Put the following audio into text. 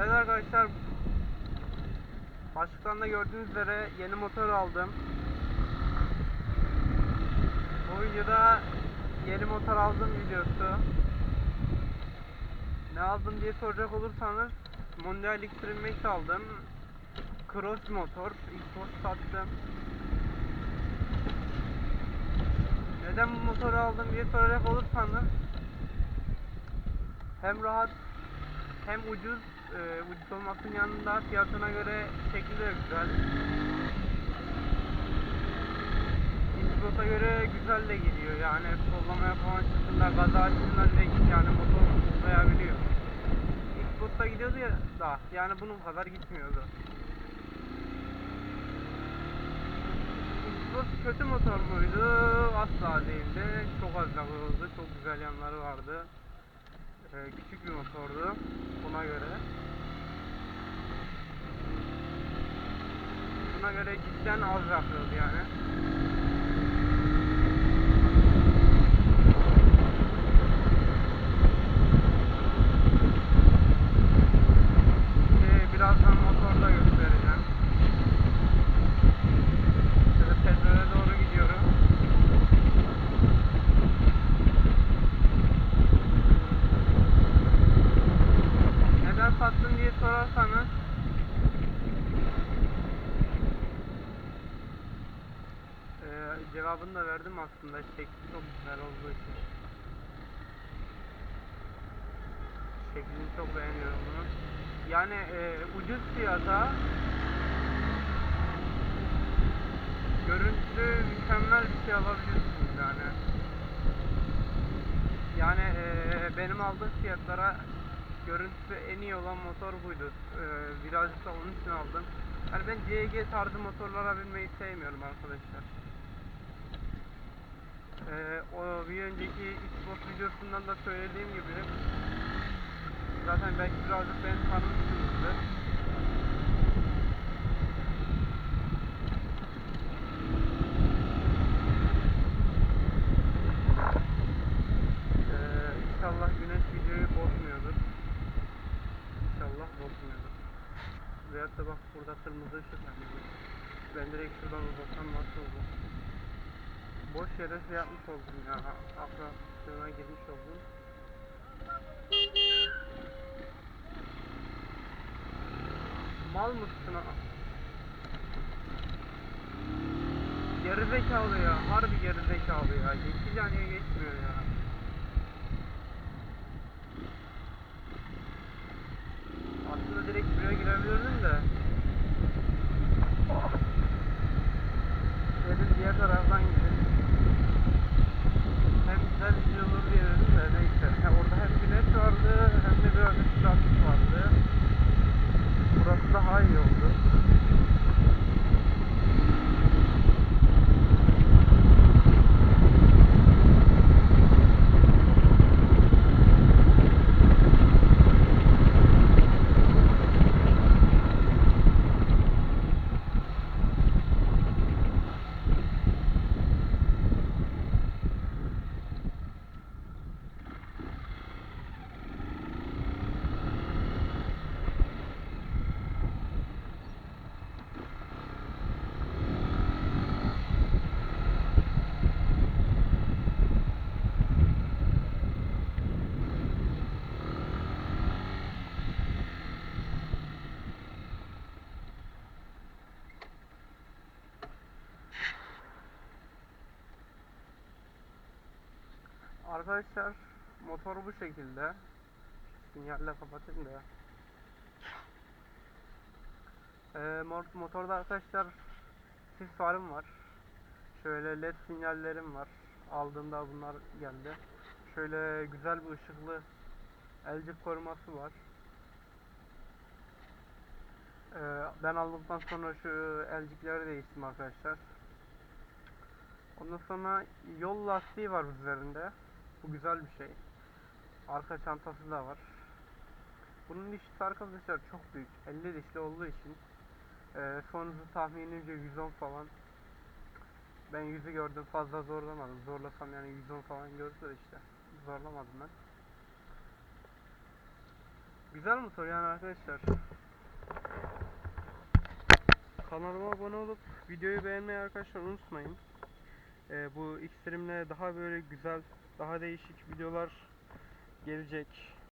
Evet arkadaşlar Başlıktan da gördüğünüz üzere yeni motor aldım. Bu videoda yeni motor aldım videosu. Ne aldım diye soracak olursanız Mondial Extreme Max aldım. Cross motor, Xbox sattım. Neden bu motoru aldım diye soracak olursanız hem rahat hem ucuz, e, ucuz olmasının yanında fiyatına göre şekli de güzel. Xbox'a göre güzel de gidiyor yani sollama yapama çıktığında gaza açtığında direkt yani motor uzayabiliyor. Xbox'ta gidiyordu ya da yani bunun kadar gitmiyordu. Xbox kötü motor muydu? Asla değildi. Çok az yakıyordu. Çok güzel yanları vardı. Ee, küçük bir motordu. Buna göre. Buna göre cidden az yakıyordu yani. Ee, birazdan motorda göstereceğim. Şöyle petrole doğru gidiyorum. Neden sorarsanız Ee, cevabını da verdim aslında. Şekli çok güzel olduğu için. Şeklini çok beğeniyorum bunun Yani e, ucuz fiyata Görüntüsü mükemmel bir şey alabilirsiniz yani. Yani e, benim aldığım fiyatlara görüntüsü en iyi olan motor buydu. Ee, birazcık da onun için aldım. Yani ben CG tarzı motorlara binmeyi sevmiyorum arkadaşlar. Ee, o bir önceki Xbox videosundan da söylediğim gibi zaten belki birazcık beni tanımışsınızdır. Veyahut da bak burada kırmızı ışık yanıyor. Ben direkt şuradan uzatsam nasıl olur? Boş yere şey yapmış oldum ya. Akla sığına girmiş oldum. Mal mısın ha? Gerizekalı ya. Harbi gerizekalı ya. Geçici niye geçmiyor ya? Aslında direkt buraya girebilirdim de. Dedim diğer taraftan gidin. Hem güzel bir şey olur diye dedim de neyse. Ha, orada hem güneş vardı hem de birazcık trafik vardı. Burası daha iyi oldu. Arkadaşlar motor bu şekilde. Sinyalle kapatayım da. Ee, motorda arkadaşlar sis farım var. Şöyle led sinyallerim var. Aldığımda bunlar geldi. Şöyle güzel bir ışıklı elcik koruması var. Ee, ben aldıktan sonra şu elcikleri değiştim arkadaşlar. Ondan sonra yol lastiği var üzerinde. Bu güzel bir şey. Arka çantası da var. Bunun dişlisi arkadaşlar çok büyük. 50 dişli olduğu için e, son hızı tahminimce 110 falan. Ben 100'ü gördüm fazla zorlamadım. Zorlasam yani 110 falan gördü de işte. Zorlamadım ben. Güzel motor yani arkadaşlar. Kanalıma abone olup videoyu beğenmeyi arkadaşlar unutmayın. Ee, bu Xtreme'le daha böyle güzel, daha değişik videolar gelecek.